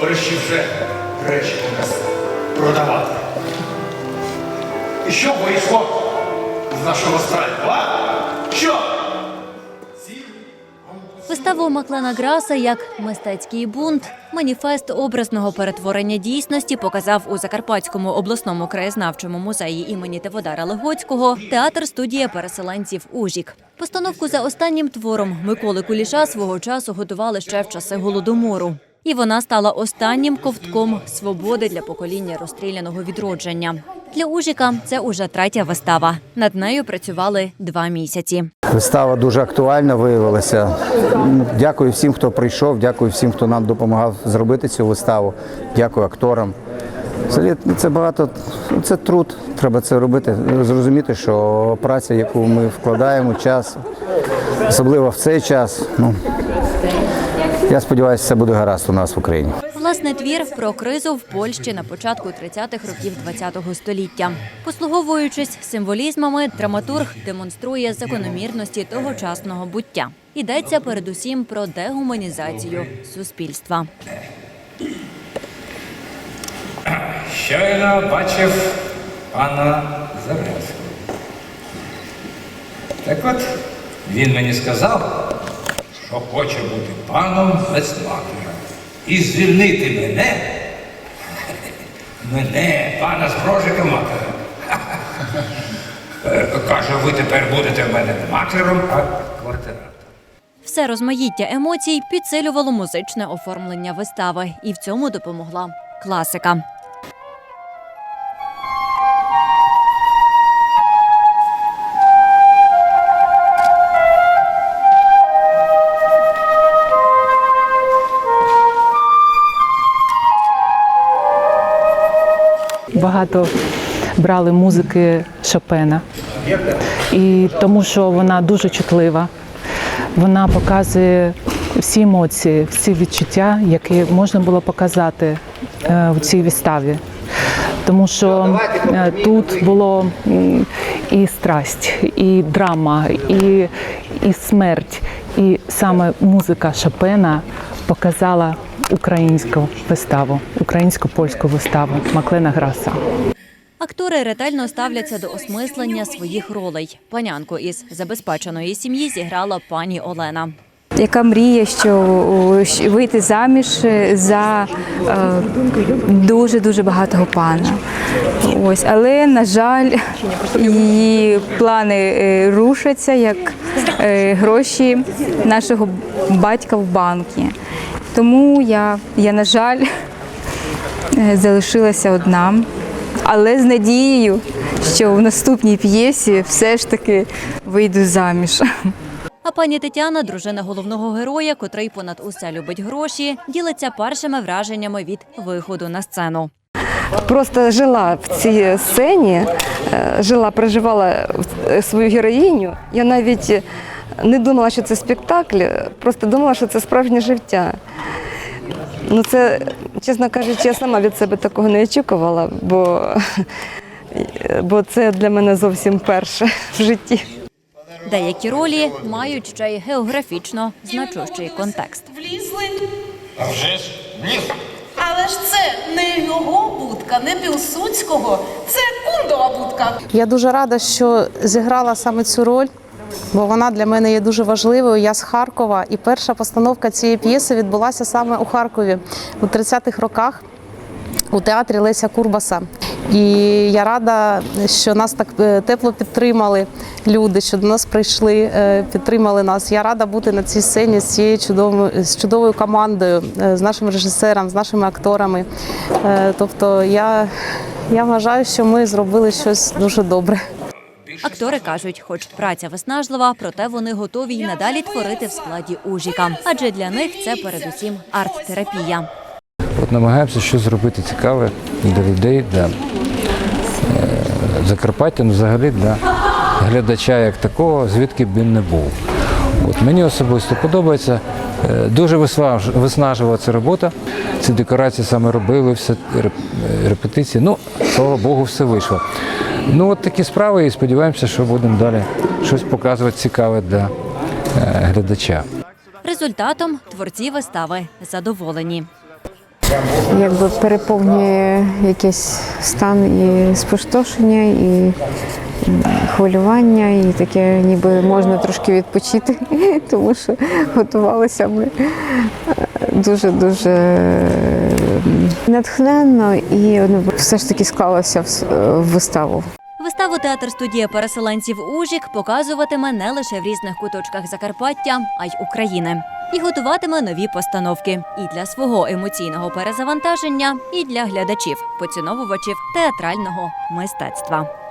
товариші вже речі у нас продавати. І що вийшло з нашого страйку, а? Що? Виставу Маклена Граса як мистецький бунт, маніфест образного перетворення дійсності показав у Закарпатському обласному краєзнавчому музеї імені Теводара Легоцького театр студія переселенців Ужік. Постановку за останнім твором Миколи Куліша свого часу готували ще в часи голодомору. І вона стала останнім ковтком свободи для покоління розстріляного відродження. Для Ужіка це уже третя вистава. Над нею працювали два місяці. Вистава дуже актуальна виявилася. Ну, Дякую всім, хто прийшов, дякую всім, хто нам допомагав зробити цю виставу. Дякую акторам. Ну, Це багато, ну, це труд, треба це робити. Зрозуміти, що праця, яку ми вкладаємо, час, особливо в цей час. Ну, я сподіваюся, все буде гаразд у нас в Україні. Власне, твір про кризу в Польщі на початку 30-х років ХХ століття. Послуговуючись символізмами, драматург демонструє закономірності тогочасного буття. Йдеться передусім про дегуманізацію суспільства. Щойно бачив пана Зарецького. Так от він мені сказав, що хоче бути паном без матері. І звільнити мене, мене, пана з брожика матері. Е, Каже, ви тепер будете в мене не матером, а квартиранtom. Все розмаїття емоцій підсилювало музичне оформлення вистави, і в цьому допомогла класика. Багато брали музики Шопена. І тому що вона дуже чутлива. Вона показує всі емоції, всі відчуття, які можна було показати е, у цій виставі. Тому що е, тут було і страсть, і драма, і, і смерть. І саме музика Шопена показала українську виставу, українську польську виставу Маклена Граса. Актори ретельно ставляться до осмислення своїх ролей. Панянку із забезпеченої сім'ї зіграла пані Олена. яка мріє, що вийти заміж за дуже дуже багатого пана. Ось, але на жаль, її плани е, рушаться як е, гроші нашого батька в банки. Тому я, я на жаль, е, залишилася одна, але з надією, що в наступній п'єсі все ж таки вийду заміж. А пані Тетяна, дружина головного героя, котрий понад усе любить гроші, ділиться першими враженнями від виходу на сцену. Просто жила в цій сцені, е, жила, проживала свою героїню. Я навіть не думала, що це спектакль, просто думала, що це справжнє життя. Ну, це, чесно кажучи, я сама від себе такого не очікувала, бо, бо це для мене зовсім перше в житті. Деякі ролі мають ще й географічно значущий контекст. Влізли, А вже ж ні. Але ж це не його будка, не Пілсудського, це кундова будка. Я дуже рада, що зіграла саме цю роль, бо вона для мене є дуже важливою. Я з Харкова, і перша постановка цієї п'єси відбулася саме у Харкові у 30-х роках у театрі Леся Курбаса. І я рада, що нас так е, тепло підтримали люди, що до нас прийшли, е, підтримали нас. Я рада бути на цій сцені з цією чудовою з чудовою командою, е, з нашим режисером, з нашими акторами. Тобто я, я вважаю, що ми зробили щось дуже добре. Актори кажуть, хоч праця виснажлива, проте вони готові й надалі творити в складі Ужіка. Адже для них це передусім арт-терапія. От намагаємося щось зробити цікаве для людей, для е, Закарпаття, ну взагалі для глядача як такого, звідки б він не був. От мені особисто подобається. Е, Дуже виснаж- виснажлива ця робота. Ці декорації саме робили, все репетиції. Ну, слава Богу, все вийшло. Ну, от такі справи, і сподіваємося, що будемо далі щось показувати цікаве для е, глядача. Результатом творці вистави задоволені. Якби переповнює якийсь стан і спустошення, і хвилювання, і таке, ніби можна трошки відпочити, тому що готувалися ми дуже дуже натхненно і ну, все ж таки склалося в виставу. Виставу студія переселенців Ужік показуватиме не лише в різних куточках Закарпаття, а й України. І готуватиме нові постановки і для свого емоційного перезавантаження, і для глядачів, поціновувачів театрального мистецтва.